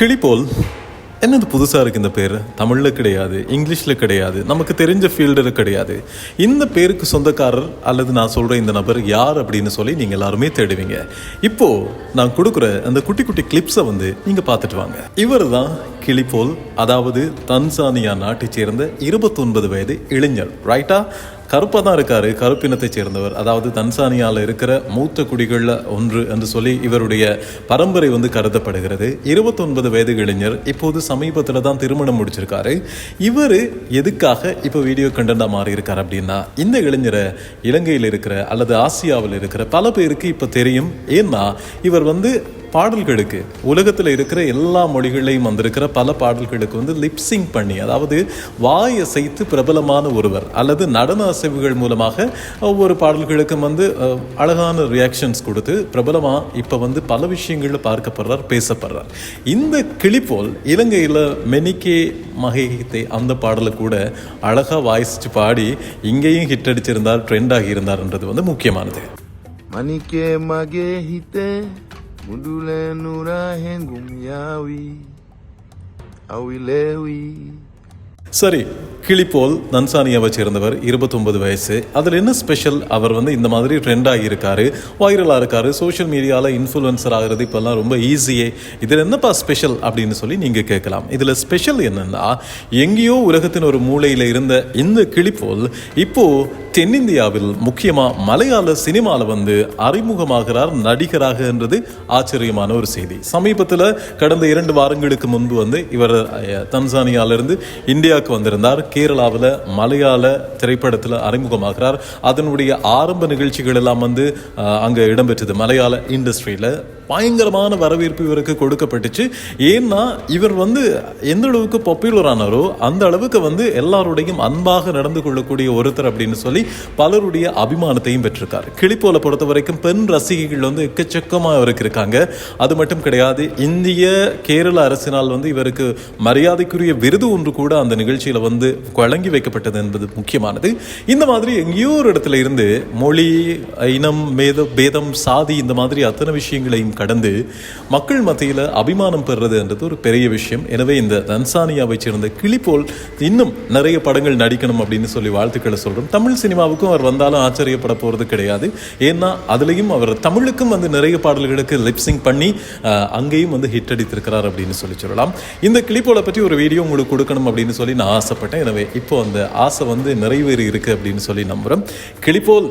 கிளிபோல். என்னது புதுசாக இருக்குது இந்த பேர்? தமிழில் கிடையாது இங்கிலீஷில் கிடையாது நமக்கு தெரிஞ்ச ஃபீல்டில் கிடையாது. இந்த பேருக்கு சொந்தக்காரர் அல்லது நான் சொல்கிற இந்த நபர் யார் அப்படின்னு சொல்லி நீங்கள் எல்லாருமே தேடுவீங்க. இப்போது நான் கொடுக்குற அந்த குட்டி குட்டி கிளிப்ஸை வந்து நீங்கள் பார்த்துட்டு வாங்க. இவர் தான் கிளிபோல் அதாவது தன்சானியா நாட்டைச் சேர்ந்த இருபத்தொன்பது வயது இளைஞர் ரைட்டா கருப்பாக தான் இருக்கார் கருப்பினத்தைச் சேர்ந்தவர். அதாவது தன்சானியாவில் இருக்கிற மூத்த குடிகளில் ஒன்று என்று சொல்லி இவருடைய பரம்பரை வந்து கருதப்படுகிறது. இருபத்தொன்பது வயது இளைஞர் இப்போது சமீபத்தில் தான் திருமணம் முடிச்சிருக்காரு. இவர் எதுக்காக இப்போ வீடியோ கண்டென்ட்டாக மாறி இருக்கார் அப்படின்னா இந்த இளைஞரை இலங்கையில் இருக்கிற அல்லது ஆசியாவில் இருக்கிற பல பேருக்கு இப்போ தெரியும். ஏன்னா இவர் வந்து பாடல்களுக்கு உலகத்தில் இருக்கிற எல்லா மொழிகளையும் வந்திருக்கிற பல பாடல்களுக்கு வந்து லிப்சிங் பண்ணி அதாவது வாய் அசைத்து பிரபலமான ஒருவர் அல்லது நடன அசைவுகள் மூலமாக ஒவ்வொரு பாடல்களுக்கும் வந்து அழகான ரியாக்ஷன்ஸ் கொடுத்து பிரபலமாக இப்போ வந்து பல விஷயங்களில் பார்க்கப்படுறார் பேசப்படுறார். இந்த கிளிப்போல் இலங்கையில் மெனிக்கே மகேகித்தே அந்த பாடலை கூட அழகாக வாய்ச்சிட்டு பாடி இங்கேயும் ஹிட் அடிச்சிருந்தார் ட்ரெண்ட் ஆகியிருந்தார்ன்றது வந்து முக்கியமானது. மணிக்கே mage Mudule nura hengum yawi Awilewi சரி கிளிப்போல் நன்சானியாவை சேர்ந்தவர் இருபத்தொன்பது வயசு அதில் என்ன ஸ்பெஷல் அவர் வந்து இந்த மாதிரி ட்ரெண்ட் ஆகியிருக்காரு வைரலாக இருக்காரு சோஷியல் மீடியாவில் இன்ஃப்ளூயன்சர் ஆகிறது இப்போல்லாம் ரொம்ப ஈஸியே இதில் என்னப்பா ஸ்பெஷல் அப்படின்னு சொல்லி நீங்கள் கேட்கலாம் இதில் ஸ்பெஷல் என்னென்னா எங்கேயோ உலகத்தின் ஒரு மூலையில் இருந்த இந்த கிளிப்போல் இப்போது தென்னிந்தியாவில் முக்கியமாக மலையாள சினிமாவில் வந்து அறிமுகமாகிறார் நடிகராகன்றது ஆச்சரியமான ஒரு செய்தி. சமீபத்தில் கடந்த இரண்டு வாரங்களுக்கு முன்பு வந்து இவர் தன்சானியாவிலிருந்து இந்தியாவுக்கு வந்திருந்தார். கேரளாவில் மலையாள திரைப்படத்தில் அறிமுகமாகிறார். அதனுடைய ஆரம்ப நிகழ்ச்சிகள் எல்லாம் வந்து அங்கே இடம்பெற்றது மலையாள இண்டஸ்ட்ரியில். பயங்கரமான வரவேற்பு இவருக்கு கொடுக்கப்பட்டுச்சு. ஏன்னா இவர் வந்து எந்த அளவுக்கு பாப்புலரானாரோ அந்த அளவுக்கு வந்து எல்லாருடையும் அன்பாக நடந்து கொள்ளக்கூடிய ஒருத்தர் அப்படின்னு சொல்லி பலருடைய அபிமானத்தையும் பெற்றிருக்கார். கிளிப்போல பொறுத்த வரைக்கும் பெண் ரசிகைகள் வந்து எக்கச்சக்கமாக இவருக்கு இருக்காங்க. அது மட்டும் கிடையாது இந்திய கேரள அரசினால் வந்து இவருக்கு மரியாதைக்குரிய விருது ஒன்று கூட அந்த நிகழ்ச்சியில் வந்து வழங்கி வைக்கப்பட்டது என்பது முக்கியமானது. இந்த மாதிரி எங்கேயோ ஒரு இடத்துல இருந்து மொழி இனம் மேத பேதம் சாதி இந்த மாதிரி அத்தனை விஷயங்களையும் கடந்து மக்கள் மத்தியில் அபிமானம் பெறுறது என்றது ஒரு பெரிய விஷயம். எனவே இந்த தன்சானியாவை சேர்ந்த கிளிப்போல் இன்னும் நிறைய படங்கள் நடிக்கணும் அப்படின்னு சொல்லி வாழ்த்துக்களை சொல்கிறோம் தமிழ் சினிமாவுக்கும் அவர் வந்தாலும் ஆச்சரியப்பட போகிறது கிடையாது. ஏன்னா அதுலேயும் அவர் தமிழுக்கும் வந்து நிறைய பாடல்களுக்கு லிப்சிங் பண்ணி அங்கேயும் வந்து ஹிட் அடித்திருக்கிறார் அப்படின்னு சொல்லி சொல்லலாம். இந்த கிளிப்போலை பற்றி ஒரு வீடியோ உங்களுக்கு கொடுக்கணும் அப்படின்னு சொல்லி நான் ஆசைப்பட்டேன். எனவே இப்போ அந்த ஆசை வந்து நிறைவேறி இருக்குது அப்படின்னு சொல்லி நம்புகிறோம் கிளிப்போல்